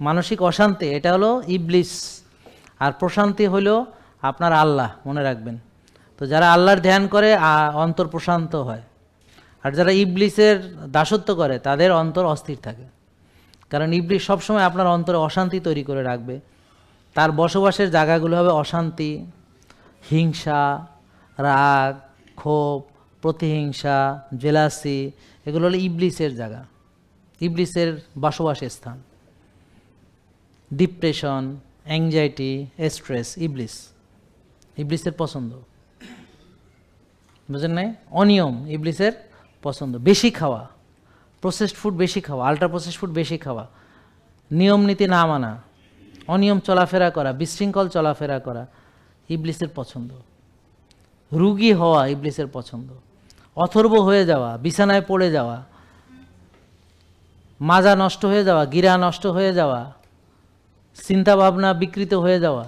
মানসিক অশান্তি, এটা হলো ইবলিস। আর প্রশান্তি হলো আপনার আল্লাহ, মনে রাখবেন। তো যারা আল্লাহর ধ্যান করে অন্তর প্রশান্ত হয়। আর যারা ইবলিসের দাসত্ব করে, তাদের অন্তর অস্থির থাকে। কারণ ইবলিস সবসময় আপনার অন্তরে অশান্তি তৈরি করে রাখবে। তার বসবাসের জায়গাগুলো হবে অশান্তি, হিংসা, রাগ, ক্ষোভ, প্রতিহিংসা, জেলাসি, এগুলো হলো ইবলিসের জায়গা। ইবলিসের বসবাসের স্থান। ডিপ্রেশন অ্যাংজাইটি স্ট্রেস ইবলিস ইবলিসের পছন্দ। বুঝেন নাই? অনিয়ম ইবলিসের পছন্দ। বেশি খাওয়া। প্রসেসড ফুড বেশি খাওয়া। আল্ট্রা প্রসেসড ফুড বেশি খাওয়া। নিয়ম নীতি না মানা। অনিয়ম চলাফেরা করা, বিশৃঙ্খল চলাফেরা করা ইবলিসের পছন্দ। রুগী হওয়া ইবলিসের পছন্দ। অথর্ব হয়ে যাওয়া, বিছানায় পড়ে যাওয়া, মাজা নষ্ট হয়ে যাওয়া, গিরা নষ্ট হয়ে যাওয়া চিন্তা ভাবনা বিকৃত হয়ে যাওয়া,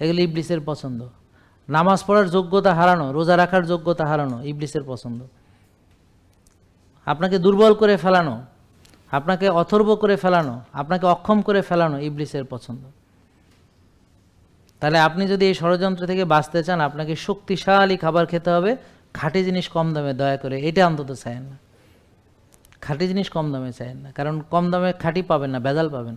এগুলো ইবলিসের পছন্দ। নামাজ পড়ার যোগ্যতা হারানো, রোজা রাখার যোগ্যতা হারানো, ইবলিসের পছন্দ। আপনাকে দুর্বল করে ফেলানো, আপনাকে অথর্ব করে ফেলানো, আপনাকে অক্ষম করে ফেলানো ইবলিসের পছন্দ। তাহলে আপনি যদি এই ষড়যন্ত্র থেকে বাঁচতে চান, আপনাকে শক্তিশালী খাবার খেতে হবে। খাঁটি জিনিস কম দামে, দয়া করে, এটা অন্তত চায়েন না। খাঁটি জিনিস কম দামে চায়েন না, কারণ কম দামে খাঁটি পাবেন না, ভেজাল পাবেন।